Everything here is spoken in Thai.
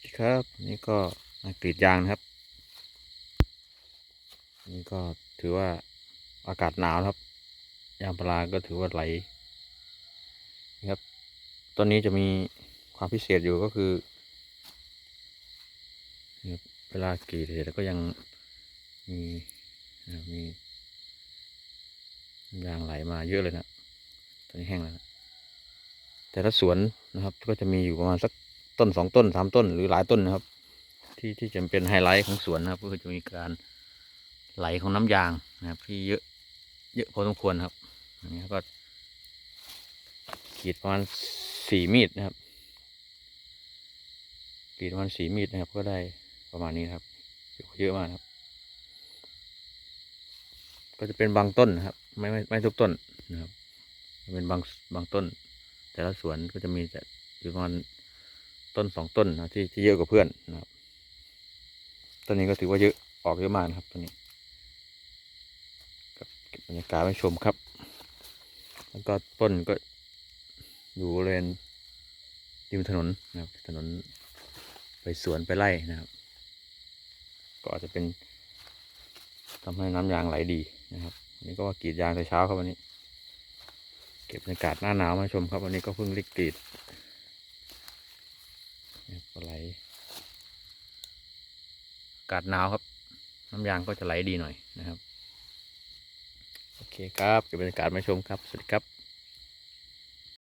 สวัสดีครับนี่ก็มากรีดยางนะครับ นี่ก็ถือว่าอากาศหนาวครับ ยางพาราก็ถือว่าไหลนะครับต้นนี้จะมีความพิเศษอยู่ก็คือเวลากรีดเสร็จแล้วก็ยังมีมียางไหลมาเยอะเลยนะตอนนี้แห้งแล้วนะแต่ละสวนนะครับก็จะมีอยู่ประมาณสัก ต้นสองต้นสามต้นหรือหลายต้นนะครับ ที่ที่จะเป็นไฮไลท์ของสวนนะครับ ก็คือจะมีการไหลของน้ำยางนะครับ ที่เยอะเยอะพอสมควรครับอันนี้ก็กรีดประมาณสี่มีดนะครับกรีดประมาณสี่มีดนะครับ ก็ได้ประมาณนี้ครับเยอะมากครับ ก็จะเป็นบางต้นนะครับ ไม่ไม่ไม่ทุกต้นนะครับ เป็นบางบางต้น แต่ละสวนก็จะมีแต่อยู่ประมาณ ต้นสองต้นนะที่ที่เยอะกว่าเพื่อนนะครับต้นนี้ก็ถือว่าเยอะออกเยอะมากนะครับต้นนี้บเก็บบรรยากาศไว้ชมครับ แล้วก็ต้นก็อยู่บริเวณริมถนนนะครับ ถนนไปสวนไปไร่นะครับ ก็อาจจะเป็นทำให้น้ำยางไหลดีนะครับวันนี้ก็ว่ากรีดยางแต่เช้าครับวันนี้ เก็บบรรยากาศหน้าหนาวมาชมครับวันนี้ก็เพิ่งรีกรีด เนี่ยก็ไหลอากาศหนาวครับ น้ำยางก็จะไหลดีหน่อยนะครับ โอเคครับเก็บบรรยากาศมาชมครับ สวัสดีครับ